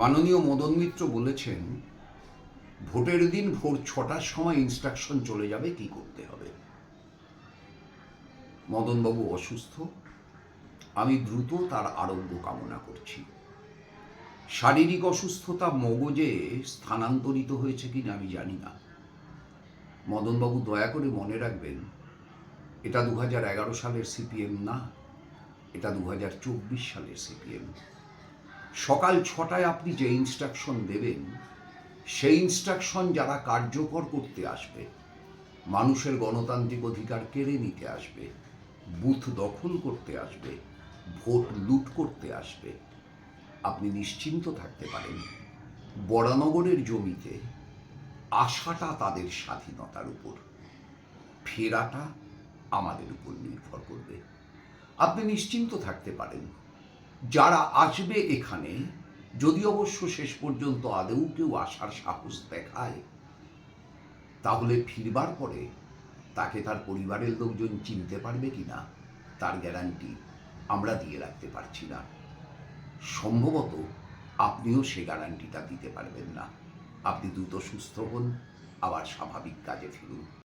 মাননীয় মদন মিত্র বলেছেন, ভোটের দিন ভোর ছটার সময় ইনস্ট্রাকশন চলে যাবে, কি করতে হবে? মদনবাবু অসুস্থ, আমি দ্রুত তার আরোগ্য কামনা করছি। শারীরিক অসুস্থতা মগজে স্থানান্তরিত হয়েছে কিনা আমি জানি না। মদনবাবু দয়া করে মনে রাখবেন, এটা দু সালের সিপিএম না, এটা দু সালের সিপিএম। সকাল ছটায় আপনি যে ইনস্ট্রাকশন দেবেন, সেই ইনস্ট্রাকশন যারা কার্যকর করতে আসবে, মানুষের গণতান্ত্রিক অধিকার কেড়ে নিতে আসবে, বুথ দখল করতে আসবে, ভোট লুট করতে আসবে, আপনি নিশ্চিন্ত থাকতে পারেন, বড়ানগরের জমিতে আশাটা তাদের স্বাধীনতার উপর, ফেরাটা আমাদের উপর নির্ভর করবে। আপনি নিশ্চিন্ত থাকতে পারেন যারা আসবে এখানে, যদি অবশ্য শেষ পর্যন্ত আদৌ কেউ আসার সাহস দেখায়, তাহলে ফিরবার পরে তাকে তার পরিবারের লোকজন চিনতে পারবে কিনা তার গ্যারান্টি আমরা দিয়ে রাখতে পারছি না। সম্ভবত আপনিও সে গ্যারান্টিটা দিতে পারবেন না। আপনি দ্রুত সুস্থ হন, আবার স্বাভাবিক কাজে ফিরুন।